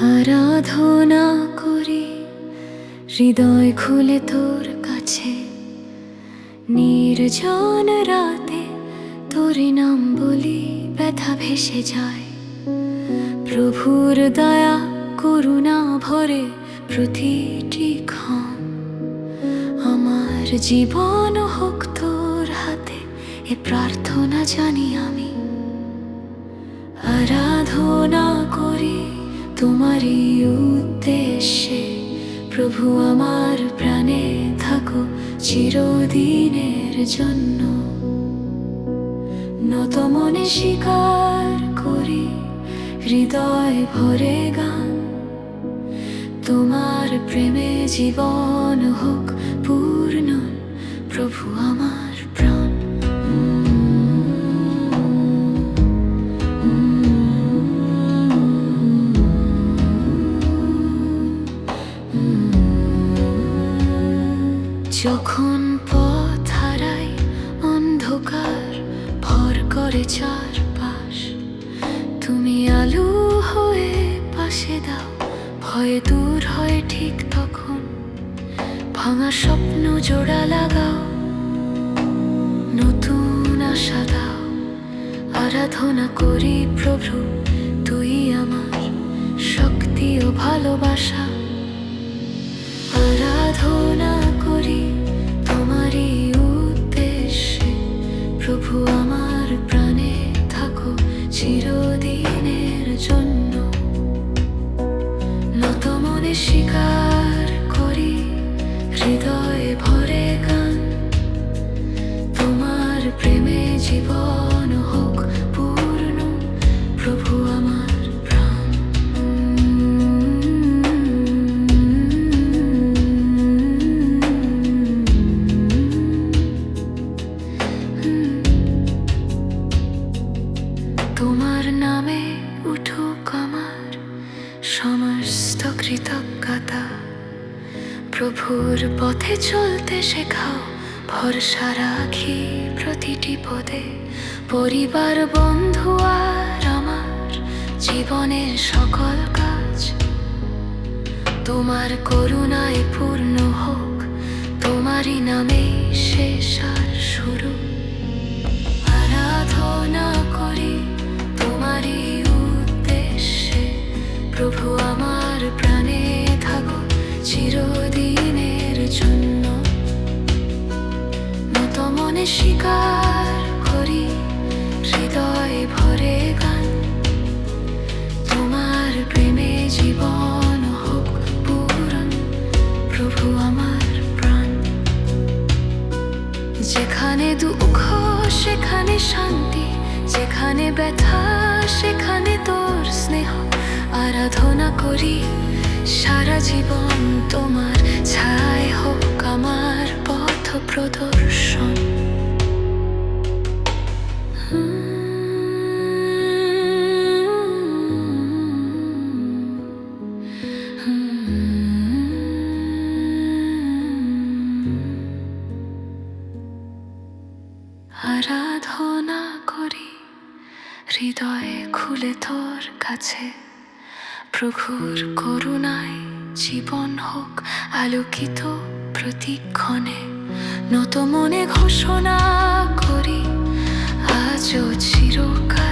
আরাধনা করি, হৃদয় খুলে তোর কাছে। নির্জন রাতে তোর নাম বলি, ব্যথা ভেসে যায়। প্রভুর দয়া, করুণা ভরে প্রতিটি ক্ষণ। আমার জীবন হোক তোর হাতে, এ প্রার্থনা জানি আমি। আরাধনা করি। তোমারই উদ্দেশ্যে প্রভু আমার প্রাণে থাকো চিরদিনের জন্য। নত মনে স্বীকার করি, হৃদয় ভরে গান। তোমার প্রেমে জীবন হোক পূর্ণ, প্রভু আমার প্রাণ। যখন পথ হারাই অন্ধকার ভর করে চারপাশ। তুমি আলু হয়ে পাশে দাও, ভয়ে দূর হয় ঠিক তখন। ভাঙা স্বপ্ন জোড়া লাগাও, নতুন আশা দাও। আরাধনা করি প্রভু, তুই আমার শক্তি ও ভালোবাসা। প্রভু আমার প্রাণে থাকো চিরদিনের জন্য। নত মনে স্বীকার করি, হৃদয়ে ভরে গান। তোমার প্রেমে জীবন কৃতজ্ঞতা। প্রভুর পথে চলতে শেখাও, ভরসা রাখি প্রতিটি পদে। পরিবার, বন্ধু আর আমার জীবনের সকল কাজ। তোমার করুণায় পূর্ণ হোক, তোমারই নামে শেষ আর শুরু। আরাধনা করি তোমারই ভরে গান। তোমার প্রেমে জীবন হোক পূরণ, প্রভু আমার প্রাণ। যেখানে দুঃখ, সেখানে শান্তি, যেখানে ব্যথা, সেখানে তোর স্নেহ। আরাধনা করি, সারা জীবন তোমার ছায় হোক আমার পথ প্রদর্শন আরাধনা করি। হৃদয়ে খুলে তোর কাছে। প্রভুর করুণায় জীবন হোক আলোকিত প্রতিক্ষণে। নত মনে ঘোষণা করি, আজও চিরকাল